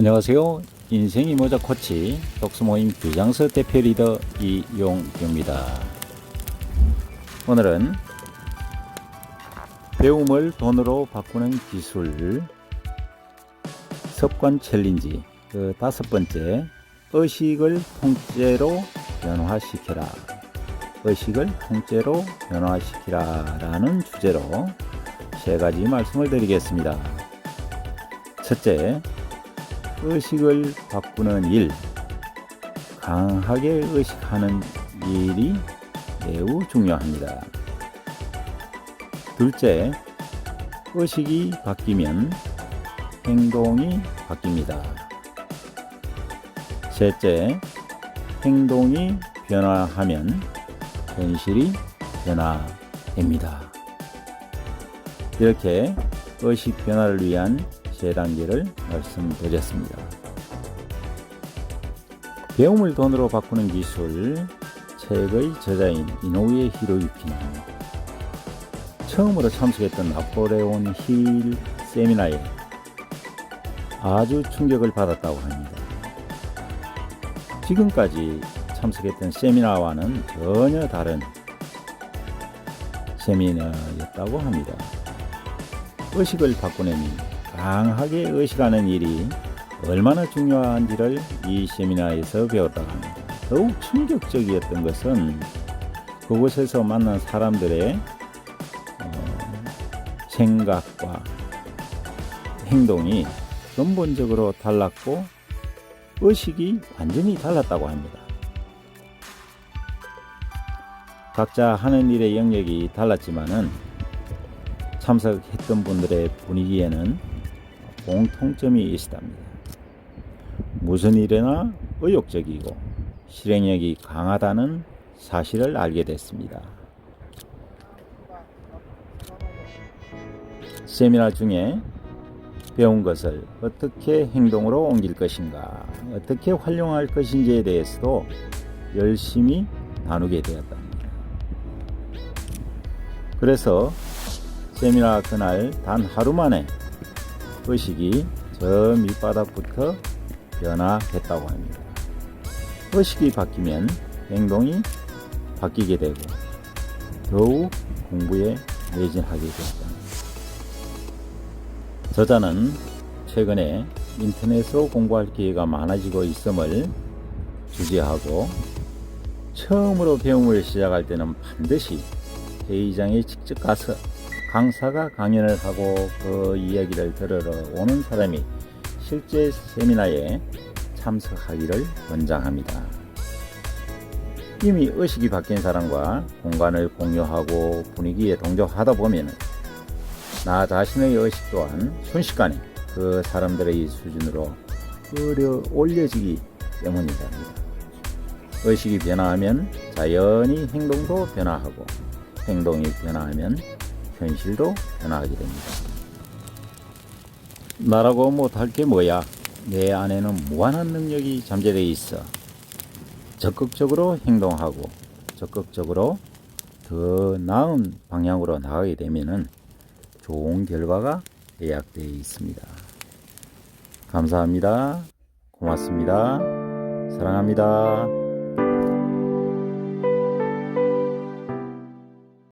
안녕하세요. 인생이 모자 코치 독서모임 규장서 대표 리더 이용규입니다. 오늘은 배움을 돈으로 바꾸는 기술 습관 챌린지 그 다섯 번째 의식을 통째로 변화시켜라. 의식을 통째로 변화시키라 라는 주제로 세 가지 말씀을 드리겠습니다. 첫째, 의식을 바꾸는 일, 강하게 의식하는 일이 매우 중요합니다. 둘째, 의식이 바뀌면 행동이 바뀝니다. 셋째, 행동이 변화하면 현실이 변화됩니다. 이렇게 의식 변화를 위한 세 단계를 말씀드렸습니다. 배움을 돈으로 바꾸는 기술 책의 저자인 이노우에 히로유키는 처음으로 참석했던 나폴레온 힐 세미나에 아주 충격을 받았다고 합니다. 지금까지 참석했던 세미나와는 전혀 다른 세미나였다고 합니다. 의식을 바꾸는 일, 강하게 의식하는 일이 얼마나 중요한지를 이 세미나에서 배웠다고 합니다. 더욱 충격적이었던 것은 그곳에서 만난 사람들의 어, 생각과 행동이 근본적으로 달랐고 의식이 완전히 달랐다고 합니다. 각자 하는 일의 영역이 달랐지만은 참석했던 분들의 분위기에는 공통점이 있었답니다. 무슨 일이나 의욕적이고 실행력이 강하다는 사실을 알게 됐습니다. 세미나 중에 배운 것을 어떻게 행동으로 옮길 것인가, 어떻게 활용할 것인지에 대해서도 열심히 나누게 되었답니다. 그래서 세미나 그날 단 하루 만에 의식이 저 밑바닥부터 변화했다고 합니다. 의식이 바뀌면 행동이 바뀌게 되고 더욱 공부에 매진하게 되었다. 저자는 최근에 인터넷으로 공부할 기회가 많아지고 있음을 주제하고 처음으로 배움을 시작할 때는 반드시 회의장에 직접 가서 강사가 강연을 하고 그 이야기를 들으러 오는 사람이 실제 세미나에 참석하기를 권장합니다. 이미 의식이 바뀐 사람과 공간을 공유하고 분위기에 동조하다 보면 나 자신의 의식 또한 순식간에 그 사람들의 수준으로 끌어 올려지기 때문이다. 의식이 변화하면 자연히 행동도 변화하고 행동이 변화하면 현실도 변화하게 됩니다. 나라고 못할 게 뭐야? 내 안에는 무한한 능력이 잠재되어 있어. 적극적으로 행동하고 적극적으로 더 나은 방향으로 나가게 되면은 좋은 결과가 예약되어 있습니다. 감사합니다. 고맙습니다. 사랑합니다.